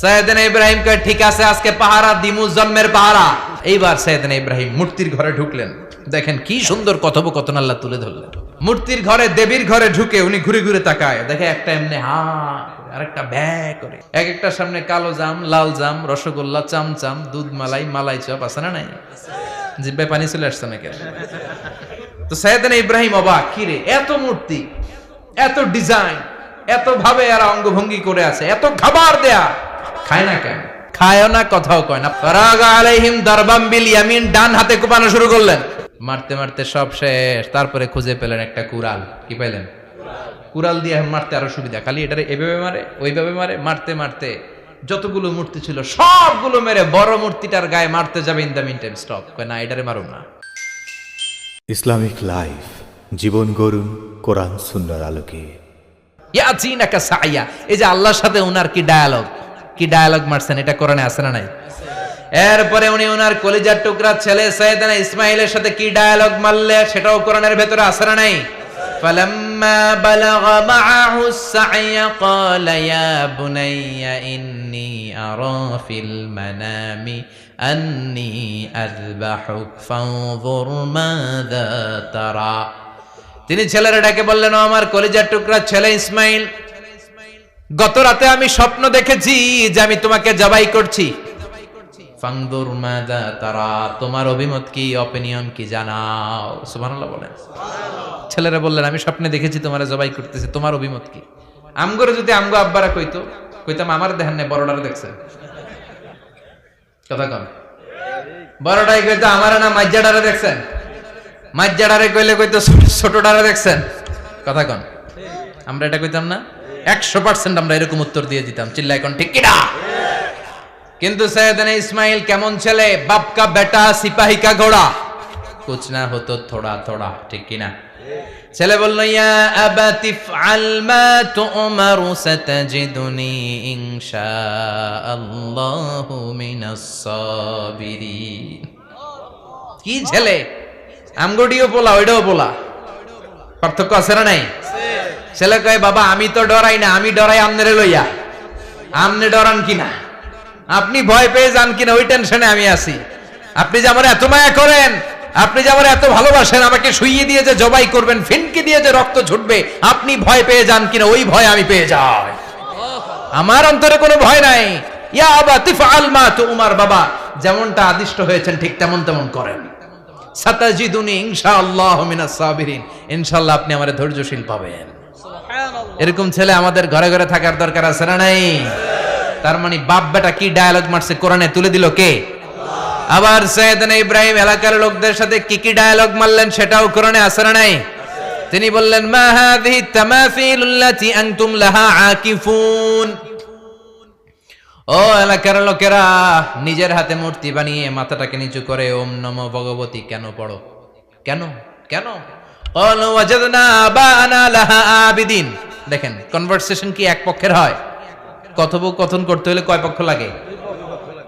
সৈয়দিন ইব্রাহিম কয়, ঠিক আছে, আজকে পাহারা, দিমু জন্মের পাহারা। এইবার সৈয়দিন ইব্রাহিম মূর্তির ঘরে ঢুকলেন। দেখেন কি সুন্দর কথোপকথন আল্লাহ তুলে ধরলেন। মূর্তির ঘরে, দেবীর ঘরে ঢুকে উনি ঘুরে ঘুরে তাকায়। দেখে একটা এমনি হা আরেকটা ব্যয় করে। এক একটা সামনে কালো জাম, লাল জাম, রসগোল্লা, চামচাম, দুধ মালাই মালাই চপ, আছে না নাই? জিব্বায় পানি চলে আসছে নাকি? তো সৈয়দিন ইব্রাহিম অবাক, কি রে, এত মূর্তি, এত ডিজাইন এত ভাবে এরা অঙ্গভঙ্গি করে আছে, এত খাবার দেয়া। খায় না কেন? খায়ও না কথাও কয় না ফারাগা আলাইহিম দারবাম বিল ইয়ামিন ডান হাতে কোপানো শুরু করলেন। মারতে মারতে সব শেষ। তারপরে খুঁজে পেলেন একটা কুরাল কি পাইলেন? কুরাল দিয়ে মারতে আরও সুবিধা। খালি এটারে এভাবে মারে ওইভাবে মারে মারতে মারতে যতগুলো মূর্তি ছিল সবগুলো মেরে বড় মূর্তিটার গায়ে মারতে যাবে in the mean time stop না এটারে মারুন না। ইসলামিক লাইফ জীবন গড়ুন কোরআন সুন্নার আলোকে। ইয়াচিনাকা সাইয়া। এই যে আল্লাহর সাথে ওনার কি ডায়ালগ কি ডায়ালগ মারছেন এটা কোরআনে আছে না নাই এরপরে উনি ওনার কলিজার টুকরা ছেলে সৈয়দানা ইসমাইলের সাথে কি ডায়ালগ মারলে সেটাও কোরআনের ভেতরে আছে না নাই فلما بلغ معه السعي قال يا بني إني أرى في المنام أني أذبحك فانظر ماذا ترى তিনি ছেলেরা ডাকে বললেন "ও আমার কলিজার টুকরা ছেলে ইসমাইল গত রাতে আমি স্বপ্ন দেখেছি যে আমি তোমাকে জবাই করছি। ফাংদুর মাদা তারা তোমার অভিমত কি অপিনিয়ন কি জানাও। সুবহানাল্লাহ বলেন। ছেলেরা বললেন আমি স্বপ্নে দেখেছি তোমার জবাই করতেছি তোমার অভিমত কি? আমগরে যদি আমগো আব্বারা কইতো কইতাম আমার দেখেন না বড়ডারে দেখছেন কথা কন। বড়টাই কইতো আমার না মাজ্জাডারে দেখছেন মাজ্জাডারে কইলে কইতো ছোট- ছোটডারে দেখছেন কথা কন। আমরা এটা কইতাম না? একশো পার্সেন্ট আমরা এরকম উত্তর দিয়ে দিতাম। চিল্লাই কোন ঠিক কিনা? কিন্তু সৈয়দনা ইসমাইল কেমন ছেলে? বাপ কা বেটা ঘোড়া? কুছ না হতো থোড়া থোড়া, ঠিক কিনা? ছেলে বলল, ইয়া আবাতি ফআল মা সাতাজিদুনি ইনশাআল্লাহু মিনাস কি ছেলে? আমগডিও পোলা, ওইটাও পোলা। পার্থক্য আছে না নাই? ছেলে কয়, বাবা, আমি তো ডরাই না, আমি ডরাই আমনেরে লইয়া। আমনে ডরান কিনা আপনি ভয় পেয়ে যান কিনা ওই টেনশনে আমি আছি। আপনি যে আমার এত মায়া করেন, আপনি যে আমার এত ভালোবাসেন, আমাকে শুইয়ে দিয়ে যে জবাই করবেন, ফিনকে দিয়ে যে রক্ত ছুটবে, আপনি ভয় পেয়ে যান কিনা ওই ভয় আমি পেয়ে যাই। আমার অন্তরে কোনো ভয় নাই। ইয়া আবা তিফআল মা তুমার বাবা, যেমনটা আদিষ্ট হয়েছেন, ঠিক তেমন তেমন করেন। সাতাজিদুনি ইনশাআল্লাহ মিনাস সাবিরিন। ইনশাআল্লাহ আপনি আমারে ধৈর্যশীল পাবেন। এরকম ছেলে আমাদের ঘরে ঘরে থাকার দরকার আছে না নাই তার মানে বাপ বেটা কি ডায়ালগ মারছে কোরআনে তুলে দিল কে আবার সৈয়দনা ইব্রাহিম এলাকার লোকদের সাথে কি কি ডায়ালগ মারলেন সেটাও কোরআনে আছে না নাই তিনি বললেন মা হাযিহি তামাসিলুল্লাতি আনতুম লাহা আকিফুন ও এলাকার লোকেরা নিজের হাতে মূর্তি বানিয়ে মাথাটাকে নিচু করে ওম নমো ভগবতী কেন পড়ো কেন কেন قالوا وجدنا آباءنا لها عابدين দেখেন কনভারসেশন কি এক পক্ষের হয়? কথোপকথন করতে হলে কয় পক্ষ লাগে?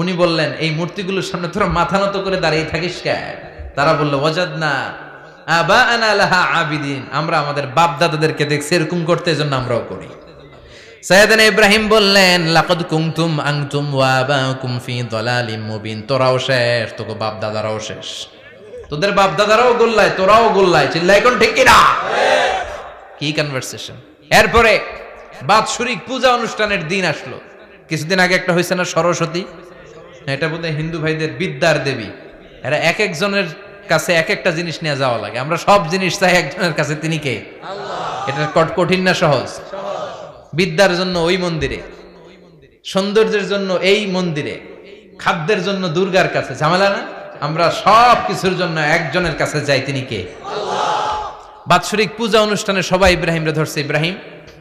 উনি বললেন, এই মূর্তিগুলোর সামনে তোরা মাথা নত করে দাঁড়িয়ে থাকিস কেন তারা বলল ওয়াজাদ না আবিদিন। আমরা আমাদের বাপ দাদাদেরকে দেখছি করতে আমরাও করি। ইব্রাহিম বললেন, লাকাদ তোরাও শেষ, তোকে বাপ দাদারাও শেষ। তোদের বাপ দাদারাও গোল্লায়, তোরাও গোল্লায় কি কনভারসেশন এরপরে বাৎসরিক পূজা অনুষ্ঠানের দিন আসলো। কিছুদিন আগে একটা হয়েছে না সরস্বতী? এটা বোধহয় হিন্দু ভাইদের বিদ্যার দেবী। এরা এক একজনের কাছে এক একটা জিনিস নিয়ে যাওয়া লাগে। আমরা সব জিনিস চাই একজনের কাছে। তিনি কে? এটা কট- কঠিন না সহজ? বিদ্যার জন্য ওই মন্দিরে সৌন্দর্যের জন্য এই মন্দিরে খাদ্যের জন্য দুর্গার কাছে। ঝামেলা না? আমরা সব কিছুর জন্য একজনের কাছে যাই। তিনি কে? বাৎসরিক পূজা অনুষ্ঠানে সবাই ইব্রাহিমরে ধরছে। ইব্রাহিম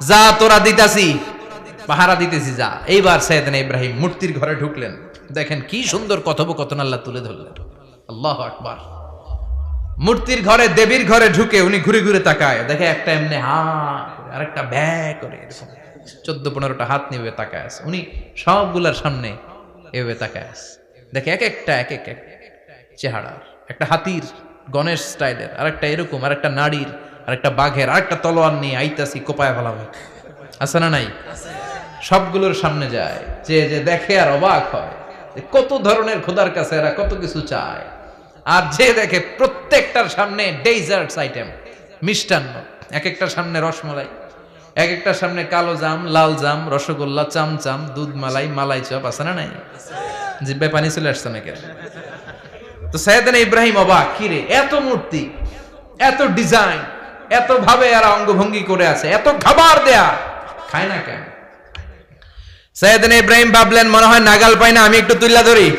যা তোরা দিতাছি পাহারা দিতেছি যা। এইবার সাইয়েদিন ইব্রাহিম মূর্তির ঘরে ঢুকলেন। দেখেন কি সুন্দর কথোপকথন আল্লাহ তুলে ধরলেন। আল্লাহ আকবার। মূর্তির ঘরে দেবীর ঘরে ঢুকে উনি ঘুরে ঘুরে তাকায়। দেখে একটা এমনি হা করে, আরেকটা ব্যা করে চোদ্দ পনেরোটা হাত নিয়ে তাকায় আছে। উনি সবগুলার সামনে এভাবে তাকায় আছে। দেখে এক একটা এক এক এক। চেহারার একটা হাতির গণেশ স্টাইলের আরেকটা এরকম আরেকটা নারীর আরেকটা বাঘের, আরেকটা তলোয়ার নিয়ে আইতাসি কোপায় ফেলাবে। আছে না নাই? সবগুলোর সামনে যায়। যে যে দেখে আর অবাক হয় কত ধরনের খোদার কাছে এরা কত কিছু চায়। আর যে দেখে প্রত্যেকটার সামনে ডেজার্টস আইটেম মিষ্টান্ন। এক একটার সামনে রসমালাই এক একটার সামনে কালো জাম, লাল জাম, রসগোল্লা, চামচাম, দুধ মালাই মালাই চপ, আছে না নাই? জিব্বায় পানি চলে আসছে নাকি তো সৈয়দান ইব্রাহিম অবাক কিরে এত মূর্তি, এত ডিজাইন এত ভাবে এরা অঙ্গভঙ্গি করে আছে, এত খাবার দেয়া, খায় না কেন? সৈয়দান ইব্রাহিম ভাবলেন, মনে হয় নাগাল পাই না, আমি একটু তুল্লা ধরি।